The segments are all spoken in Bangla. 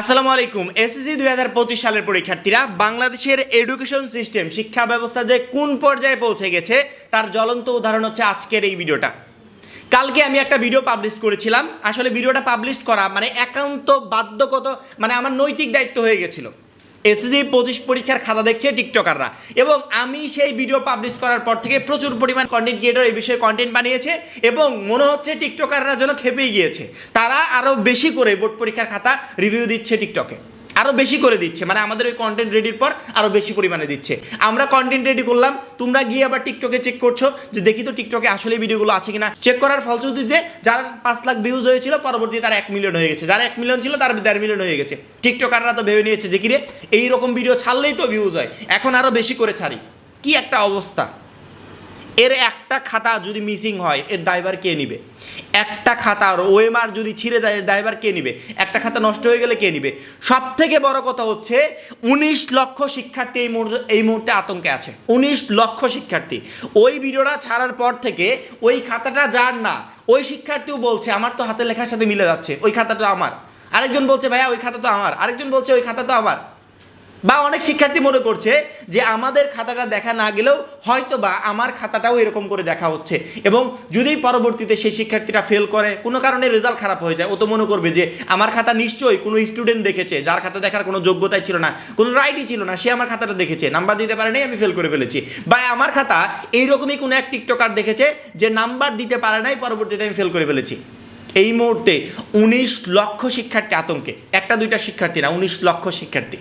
আসসালামু আলাইকুম। এসএসসি দুই হাজার পঁচিশ সালের পরীক্ষার্থীরা, বাংলাদেশের এডুকেশন সিস্টেম, শিক্ষা ব্যবস্থা যে কোন পর্যায়ে পৌঁছে গেছে, তার জ্বলন্ত উদাহরণ হচ্ছে আজকের এই ভিডিওটা। কালকে আমি একটা ভিডিও পাবলিশ করেছিলাম। আসলে ভিডিওটা পাবলিশ করা মানে একান্ত বাধ্যগত মানে আমার নৈতিক দায়িত্ব হয়ে গেছিল। এসএসসি পঁচিশ পরীক্ষার খাতা দেখছে টিকটকাররা। এবং আমি সেই ভিডিও পাবলিশ করার পর থেকে প্রচুর পরিমাণ কন্টেন্ট ক্রিয়েটর এই বিষয়ে কন্টেন্ট বানিয়েছে এবং মনে হচ্ছে টিকটকাররা যেন খেপেই গিয়েছে। তারা আরও বেশি করে বোর্ড পরীক্ষার খাতা রিভিউ দিচ্ছে টিকটকে। আরও বেশি করে দিচ্ছে। মানে আমাদের ওই কন্টেন্ট রেডির পর আরও বেশি পরিমাণে দিচ্ছে। আমরা কন্টেন্ট রেডি করলাম, তোমরা গিয়ে আবার টিকটকে চেক করছ যে দেখি তো টিকটকে আসলে ভিডিওগুলো আছে কিনা। চেক করার ফলশ্রুতিতে যার পাঁচ লাখ ভিউজ হয়েছিল পরবর্তী তার এক মিলিয়ন হয়ে গেছে। যার এক মিলিয়ন ছিল, তার দেড় মিলিয়ন হয়ে গেছে। টিকটকাররা তো ভেবে নিয়েছে যে কিরে, এইরকম ভিডিও ছাড়লেই তো ভিউজ হয়। এখন আরও বেশি করে ছাড়ি। কি একটা অবস্থা। এর একটা খাতা যদি মিসিং হয়, এর ড্রাইভার কে নিবে? একটা খাতার ওএমআর যদি ছিঁড়ে যায়, এর ড্রাইভার কে নিবে? একটা খাতা নষ্ট হয়ে গেলে কে নিবে? সব থেকে বড় কথা হচ্ছে, উনিশ লক্ষ শিক্ষার্থী এই এই মুহূর্তে আতঙ্কে আছে। উনিশ লক্ষ শিক্ষার্থী। ওই ভিডিওটা ছাড়ার পর থেকে ওই খাতাটা যার না, ওই শিক্ষার্থীও বলছে, আমার তো হাতের লেখার সাথে মিলে যাচ্ছে, ওই খাতাটা আমার। আরেকজন বলছে, ভাইয়া, ওই খাতা তো আমার। আরেকজন বলছে, ওই খাতা তো আমার। বা অনেক শিক্ষার্থী মনে করছে যে আমাদের খাতাটা দেখা না গেলেও হয়তো বা আমার খাতাটাও এরকম করে দেখা হচ্ছে। এবং যদি পরবর্তীতে সেই শিক্ষার্থীরা ফেল করে, কোনো কারণে রেজাল্ট খারাপ হয়ে যায়, ও তো মনে করবে যে আমার খাতা নিশ্চয়ই কোনো স্টুডেন্ট দেখেছে, যার খাতা দেখার কোনো যোগ্যতাই ছিল না, কোনো রাইটই ছিল না, সে আমার খাতাটা দেখেছে নাম্বার দিতে পারে নাই আমি ফেল করে ফেলেছি। বা আমার খাতা এইরকমই কোনো এক টিকটকার দেখেছে যে নাম্বার দিতে পারে নাই, পরবর্তীতে আমি ফেল করে ফেলেছি। এই মুহূর্তে উনিশ লক্ষ শিক্ষার্থী আতঙ্কে। একটা দুইটা শিক্ষার্থী না, উনিশ লক্ষ শিক্ষার্থী।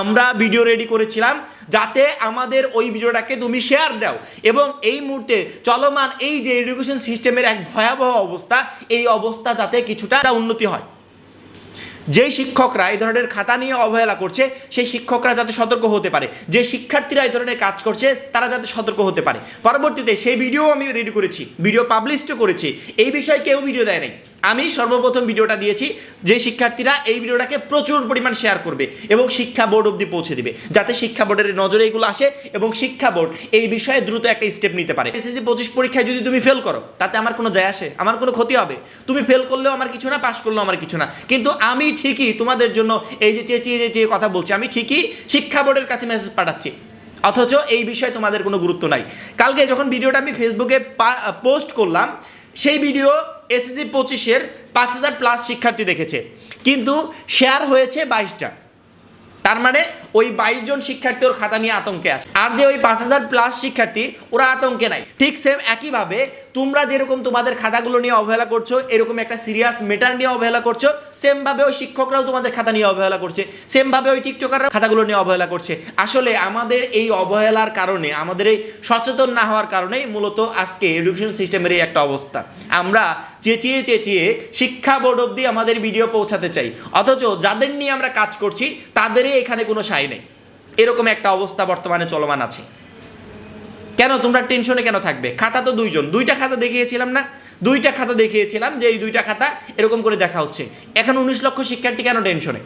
আমরা ভিডিও রেডি করেছিলাম যাতে আমাদের ওই ভিডিওটাকে তুমি শেয়ার দাও। এবং এই মুহূর্তে চলমান এই যে এডুকেশন সিস্টেমের এক ভয়াবহ অবস্থা, এই অবস্থা যাতে কিছুটা উন্নতি হয়। যেই শিক্ষকরা এই ধরনের খাতা নিয়ে অবহেলা করছে, সেই শিক্ষকরা যাতে সতর্ক হতে পারে। যে শিক্ষার্থীরা এই ধরনের কাজ করছে, তারা যাতে সতর্ক হতে পারে। পরবর্তীতে সেই ভিডিও আমি রেডি করেছি ভিডিও পাবলিশও করেছি। এই বিষয়ে কেউ ভিডিও দেয় নাই। আমি সর্বপ্রথম ভিডিওটা দিয়েছি যে শিক্ষার্থীরা এই ভিডিওটাকে প্রচুর পরিমাণ শেয়ার করবে এবং শিক্ষা বোর্ড অবধি পৌঁছে দিবে, যাতে শিক্ষা বোর্ডের নজরে এগুলো আসে এবং শিক্ষা বোর্ড এই বিষয়ে দ্রুত একটা স্টেপ নিতে পারে। এসএসসি পঁচিশ পরীক্ষায় যদি তুমি ফেল করো, তাতে আমার কোনো যায় আসে, আমার কোনো ক্ষতি হবে। তুমি ফেল করলেও আমার কিছু না পাস করলেও আমার কিছু না। কিন্তু আমি ঠিকই তোমাদের জন্য এই যে চেঁচিয়ে যে যে কথা বলছি, আমি ঠিকই শিক্ষা বোর্ডের কাছে মেসেজ পাঠাচ্ছি। অথচ এই বিষয়ে তোমাদের কোনো গুরুত্ব নাই। কালকে যখন ভিডিওটা আমি ফেসবুকে পোস্ট করলাম সেই ভিডিও এসএসসি পঁচিশের পাঁচ হাজার প্লাস শিক্ষার্থী দেখেছে। কিন্তু শেয়ার হয়েছে বাইশটা। তার মানে ওই বাইশ জন শিক্ষার্থী ওর খাতা নিয়ে আতঙ্কে আছে। আর যে ওই পাঁচ হাজার প্লাস শিক্ষার্থী, ওরা আতঙ্কে নাই। ঠিক সেম একইভাবে তোমরা যেরকম তোমাদের খাতাগুলো নিয়ে অবহেলা করছ, এরকম একটা সিরিয়াস মেটার নিয়ে অবহেলা করছ সেমভাবে ওই শিক্ষকরাও তোমাদের খাতা নিয়ে অবহেলা করছে সেমভাবে ওই টিকটকাররা খাতাগুলো নিয়ে অবহেলা করছে। আসলে আমাদের এই অবহেলার কারণে, আমাদের এই সচেতন না হওয়ার কারণেই মূলত আজকে এডুকেশন সিস্টেমের এই একটা অবস্থা। আমরা চেঁচিয়ে চেঁচিয়ে শিক্ষা বোর্ড অবধি আমাদের ভিডিও পৌঁছাতে চাই, অথচ যাদের নিয়ে আমরা কাজ করছি, তাদেরই এখানে কোনো সাই নেই। এরকম একটা অবস্থা বর্তমানে চলমান আছে। কেন তোমরা টেনশনে কেন থাকবে? খাতা তো দুইজন। দুইটা খাতা দেখিয়েছিলাম না? দুইটা খাতা দেখিয়েছিলাম যে এই দুইটা খাতা এরকম করে দেখা হচ্ছে। এখন উনিশ লক্ষ শিক্ষার্থী কেন টেনশনে?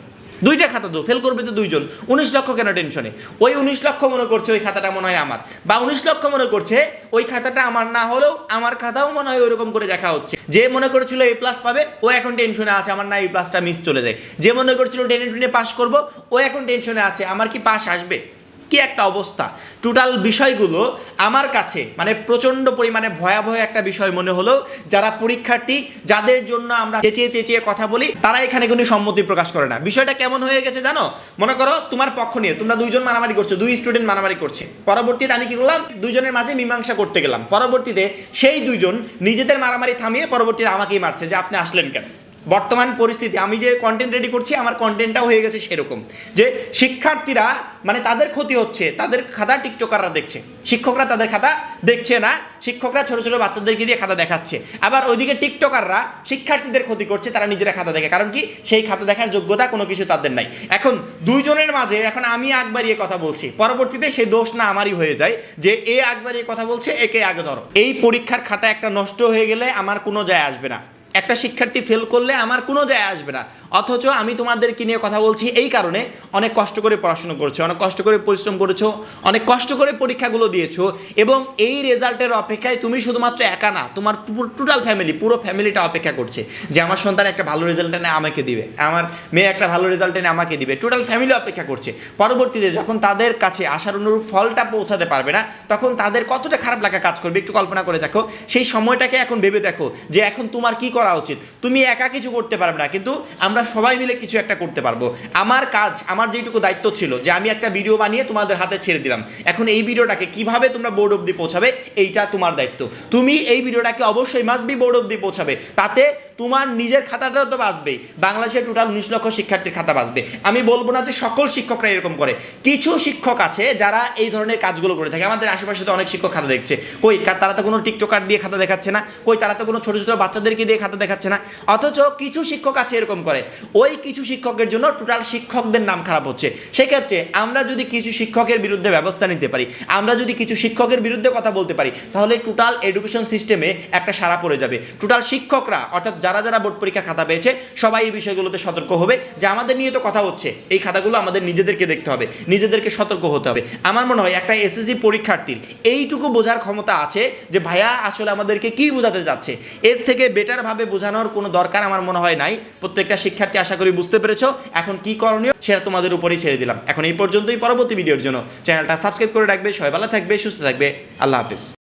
দুইটা খাতা তো ফেল করবে তো দুইজন। উনিশ লক্ষ কেন টেনশনে? ওই উনিশ লক্ষ মনে করছে ওই খাতাটা মনে হয় আমার। বা উনিশ লক্ষ মনে করছে ওই খাতাটা আমার না হলেও আমার খাতাও মনে হয় ওইরকম করে দেখা হচ্ছে। যে মনে করেছিল এ প্লাস পাবে, ও এখন টেনশনে আছে, আমার না এই প্লাসটা মিস চলে যায়। যে মনে করছিল টেনে টেনে পাস করব, ও এখন টেনশনে আছে, আমার কি পাস আসবে? কি একটা অবস্থা? টোটাল বিষয়গুলো আমার কাছে মানে প্রচণ্ড পরিমাণে ভয়াবহ একটা বিষয় মনে হলো। যারা পরীক্ষার্থী, যাদের জন্য আমরা চেঁচিয়ে চেঁচিয়ে কথা বলি, তারা এখানে কোনো সম্মতি প্রকাশ করে না। বিষয়টা কেমন হয়ে গেছে জানো? মনে করো তোমার পক্ষ নিয়ে, তোমরা দুইজন মারামারি করছ, দুই স্টুডেন্ট মারামারি করছে। পরবর্তীতে আমি কি করলাম? দুইজনের মাঝে মীমাংসা করতে গেলাম। পরবর্তীতে সেই দুইজন নিজেদের মারামারি থামিয়ে পরবর্তীতে আমাকেই মারছে যে আপনি আসলেন কেন? বর্তমান পরিস্থিতি, আমি যে কন্টেন্ট রেডি করছি, আমার কন্টেন্টটাও হয়ে গেছে সেরকম। যে শিক্ষার্থীরা মানে তাদের ক্ষতি হচ্ছে, তাদের খাতা টিকটকাররা দেখছে। শিক্ষকরা তাদের খাতা দেখছে না, শিক্ষকরা ছোট ছোট বাচ্চাদেরকে দিয়ে খাতা দেখাচ্ছে। আবার ওইদিকে টিকটকাররা শিক্ষার্থীদের ক্ষতি করছে, তারা নিজেরা খাতা দেখে। কারণ কি? সেই খাতা দেখার যোগ্যতা কোনো কিছু তাদের নাই। এখন দুইজনের মাঝে, এখন আমি আগ বাড়িয়ে কথা বলছি। পরবর্তীতে সেই দোষ না আমারই হয়ে যায় যে এ আগ বাড়িয়ে কথা বলছে, একে আগে ধরো। এই পরীক্ষার খাতা একটা নষ্ট হয়ে গেলে আমার কোনো যায় আসবে না। একটা শিক্ষার্থী ফেল করলে আমার কোনো যায় আসবে না। অথচ আমি তোমাদেরকে নিয়ে কথা বলছি এই কারণে অনেক কষ্ট করে পড়াশোনা করেছ, অনেক কষ্ট করে পরিশ্রম করেছ, অনেক কষ্ট করে পরীক্ষাগুলো দিয়েছ এবং এই রেজাল্টের অপেক্ষায় তুমি শুধুমাত্র একা না, তোমার টোটাল ফ্যামিলি পুরো ফ্যামিলিটা অপেক্ষা করছে যে আমার সন্তান একটা ভালো রেজাল্ট এনে আমাকে দিবে, আমার মেয়ে একটা ভালো রেজাল্ট এনে আমাকে দিবে টোটাল ফ্যামিলি অপেক্ষা করছে। পরবর্তীতে যখন তাদের কাছে আশার অনুরূপ ফলটা পৌঁছাতে পারবে না, তখন তাদের কতটা খারাপ লাগা কাজ করবে একটু কল্পনা করে দেখো। সেই সময়টাকে এখন ভেবে দেখো যে এখন তোমার কি করা উচিত। তুমি একা কিছু করতে পারবে না, কিন্তু আমরা সবাই মিলে কিছু একটা করতে পারব। আমার কাজ, আমার যেটুকু দায়িত্ব ছিল, যে আমি একটা ভিডিও বানিয়ে তোমাদের হাতে ছেড়ে দিলাম। এখন এই ভিডিওটাকে কীভাবে তোমরা বোর্ড অব্দি পৌঁছাবে, এইটা তোমার দায়িত্ব। তুমি এই ভিডিওটাকে অবশ্যই মাস্ট বি বোর্ড অবধি পৌঁছাবে। তাতে তোমার নিজের খাতাটাও তো বাঁচবেই বাংলাদেশের টোটাল উনিশ লক্ষ শিক্ষার্থীর খাতা বাঁচবে। আমি বলব না যে সকল শিক্ষকরা এরকম করে। কিছু শিক্ষক আছে যারা এই ধরনের কাজগুলো করে থাকে। আমাদের আশেপাশে তো অনেক শিক্ষক খাতা দেখছে। কই তারা তো কোনো টিকটকার দিয়ে খাতা দেখাচ্ছে না? কই, তারা তো কোনো ছোটো ছোটো বাচ্চাদেরকে দিয়ে খাতা দেখাচ্ছে না? অথচ কিছু শিক্ষক আছে এরকম করে। ওই কিছু শিক্ষকের জন্য টোটাল শিক্ষকদের নাম খারাপ হচ্ছে। সেক্ষেত্রে আমরা যদি কিছু শিক্ষকের বিরুদ্ধে ব্যবস্থা নিতে পারি, আমরা যদি কিছু শিক্ষকের বিরুদ্ধে কথা বলতে পারি, তাহলে টোটাল এডুকেশন সিস্টেমে একটা সারা পড়ে যাবে। টোটাল শিক্ষকরা, অর্থাৎ যারা যারা বোর্ড পরীক্ষা খাতা পেয়েছে, সবাই এই বিষয়গুলোতে সতর্ক হবে যে আমাদের নিয়ে তো কথা হচ্ছে। এই খাতাগুলো আমাদের নিজেদেরকে দেখতে হবে, নিজেদেরকে সতর্ক হতে হবে। আমার মনে হয় একটা এসএসসি পরীক্ষার্থীর এইটুকু বোঝার ক্ষমতা আছে যে, ভাইয়া, আসলে আমাদেরকে কি বোঝাতে যাচ্ছে? এর থেকে বেটারভাবে বোঝানোর কোনো দরকার আমার মনে হয় নাই। প্রত্যেকটা শিক্ষার্থী আশা করি বুঝতে পেরেছ। এখন কি করণীয় সেটা তোমাদের উপরেই ছেড়ে দিলাম। এখন এই পর্যন্তই পরবর্তী ভিডিওর জন্য। চ্যানেলটা সাবস্ক্রাইব করে রাখবে, সবাই ভালো থাকবে, সুস্থ থাকবে। আল্লাহ হাফিজ।